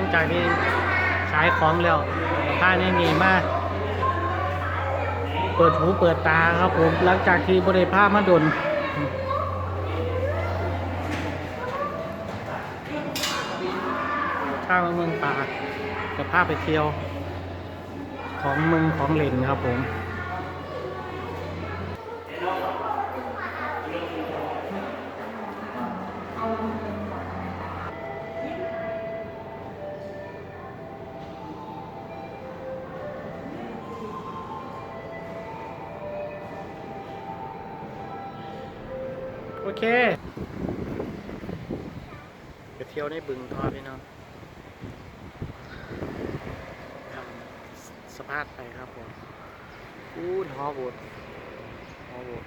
ังจากที่ขายของแล้วผ้านี่นี่มาเปิดหูเปิดตาครับผม หลังจากที่บริภาพมาดนข้างเมืองป่าจะพาไปเที่ยว ของเมืองของเล่นครับผมโอ เคไปเที่ยวในบึงทอพี่น้องทำสะพานไปครับผมอู้ฮอโบดฮอโบด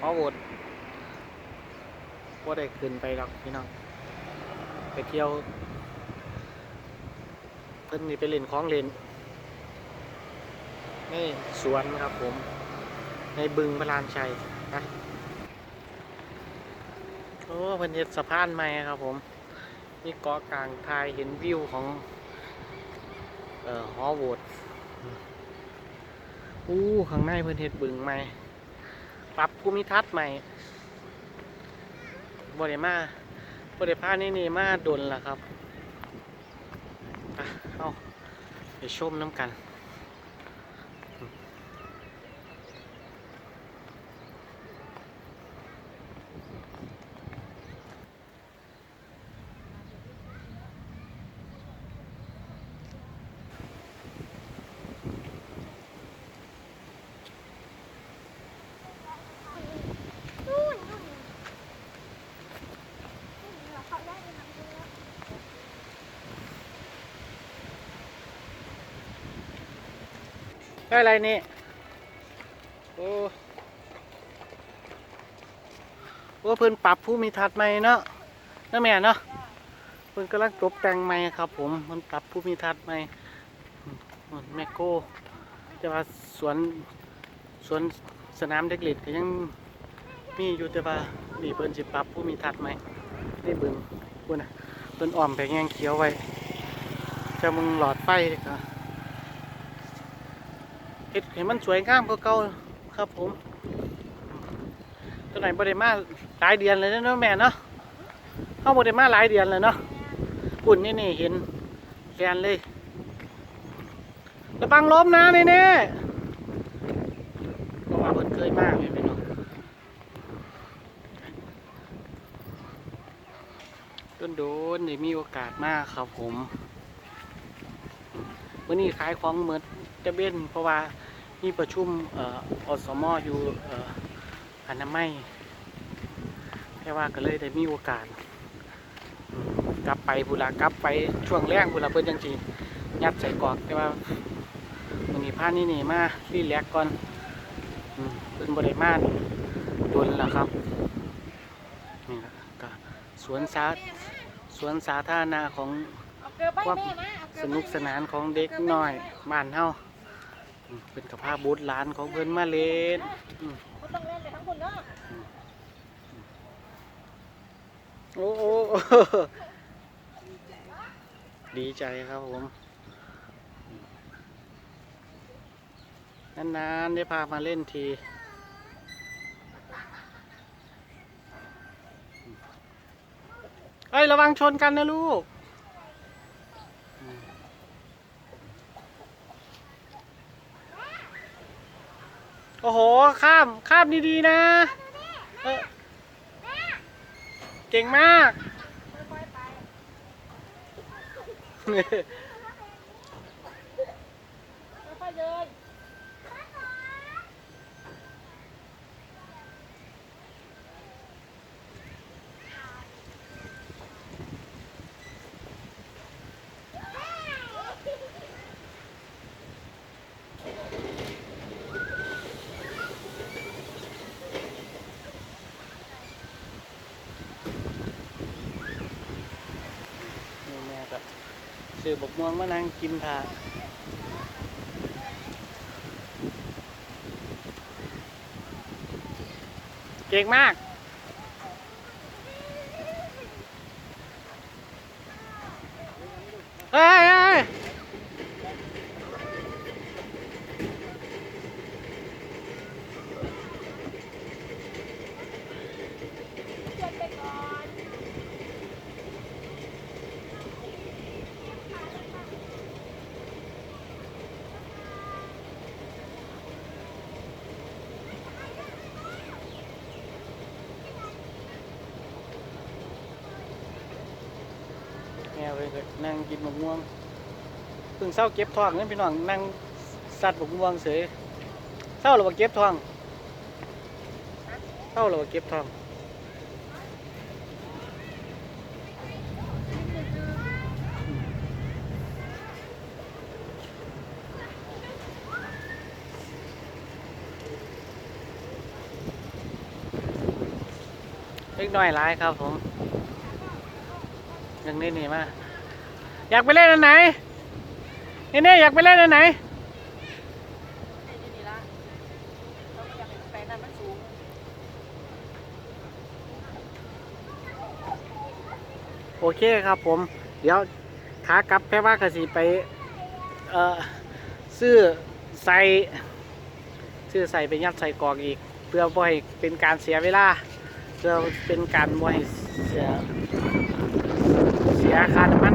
ฮอโบดว่าได้ขึ้นไปหรอกพี่น้อง ไปเที่ยว เพิ่นนี่ไปเล่นของเล่นนี่สวนครับผม ในบึงพระลานชัย นะโอ้เพิ่นเฮ็ดสะพานใหม่ครับผมมีเกาะกลางทายเห็นวิวของเอ่อฮอโวดอู้ข้างในเพิ่นเฮ็ดบึงใหม่ ปรับภูมิทัศน์ใหม่บ่ได้มาบ่ได้พานี่นี่มาดนล่ะครับ เอาไปชมน้ำกันนนู่นเขาได้ทำแล้ว ได้อะไรนี่ โอ้โอ้เพิ่นปรับภูมิทัศน์ใหม่เนาะนั่นแม่เนาะเพิ่นกำลังตกแต่งใหม่ครับ ผมมันปรับภูมิทัศน์ใหม่มอืมแมคโครแต่ว่าสวนสวนสนามเด็กเล่นก็ยังมีอยู่แต่ว่านี่เพิ่นสิปรับภูมิทัศน์ใหม่นี่เบิ่งพุ่นน่ะเพิ่นอ้อมไปแงงเขียวไว้จะมึงหลอดไฟเลยครับ เฮ็ดให้มันสวยงามกว่าเก่าครับผมตัวไหนบ่ได้มาหลายเดือนเลยนะแม่เนาะเฮาบ่ได้มาหลายเดือนเลยเนาะปุ่นนี่นี่เห็นแกนเลยระวังล้มนะนี่นี่เพราะว่าเพิ่นเคยมาแม่พี่น้องต้นโดนนี่มีโอกาสมากครับผมวันนี้ขายของเหมือนจะเบ้นเพราะว่า มีประชุมเอ่ออสมอยู่เอ่ออนามัยแค่ว่าก็เลยได้มีโอกาสอืมกลับไปบุลากลับไปช่วงแรกบุลาเพิ่นจังสียัดใส่กรอกแต่ว่าวันนี้พานี่นี่มารีแลกซ์ก่อนอืมเพิ่นบริมาโดนแล้วครับนี่ล่ะก็สวนสาสวนสาธารณะของเอาเกลือไปแม่มาเอาเกลืสอนุกสนานของเด็กน้อยบ้านเฮาอืม เป็นกับภาพบูธหลานของเพิ่นมาเล่นอืมเขาต้องเล่นไปทั้งคนเนาะโอ้โอ้โอ้ดีใจครับผม นานๆ ได้พามาเล่นทีเฮ้ย ระวังชนกันนะลูก โอ้โห ข้าม ข้ามดีๆนะเออเก่งมาก ค่อยๆไปค่อยๆเดินนี่ ซื้อบกม่วงมานั่งกินทาเก่งมาก เฮ้ย ก็นั่งกินมะม่วงเพิ่งเศร้าเก็บทองนั่นพี่น้องนั่งสัตว์มะม่วงเสยเศร้าหรือว่าเก็บทองเศร้าหรือว่าเก็บทองเล็กน้อยหลายครับผม ยังนี่นี่มา อยากไปเล่นอันไหนนี่นี่อยากไปเล่นอันไหนไอ้ที่นี่ละเราไม่อยากให้มันไปนั่นมันสูงโอเคครับผม เดี๋ยวขากลับแค่ว่ากสิไป เอ่อซื้อใส่ซื้อใส่ไปยัดใส่กรอกอีก เพื่อบ่ให้เป็นการเสียเวลาเพื่อเป็นการบ่ให้เสียเสี ยค่าน้ำมัน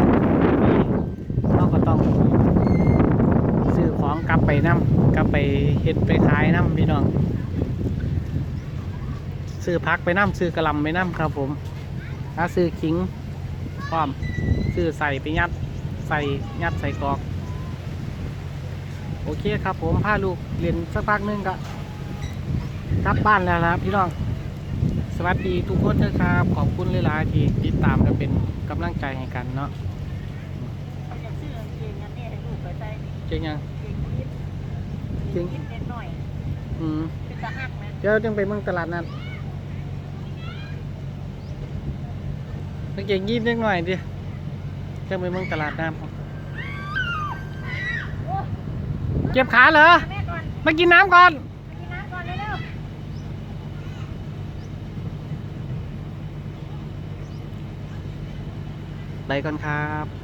เราก็ต้องซื้อของกลับไปน้ำกลับไปเฮ็ดไปขายน้ำพี่น้องซื้อพักไปน้ำซื้อกระลำไปน้ำครับผมถ้าซื้อขิงพร้อมซื้อใส่ไปยัดใส่ยัดใส่กรอกโอเคครับผมพาลูกเรียนสักพักนึงก็กลับบ้านแล้วนะพี่น้อง สวัสดีทุกคนนะครับ ขอบคุณหลายๆที่ติดตามและเป็นกำลังใจให้กันเนาะเราอยากซื้อกางเกงอันนี้ให้ลูกไปใส่เจงยังเกงยีนเกงยีนเน้นหน่อยอืมเป็นตาหักไหมเดี๋ยวจึงไปเมืองตลาดนั้นกางเกงยีนเล็กหน่อยดิจึงไปเมืองตลาดน้ำเจ็บขาเหรอมากินน้ำก่อน ไปกินน้ำก่อนเร็ว ไปก่อนครับ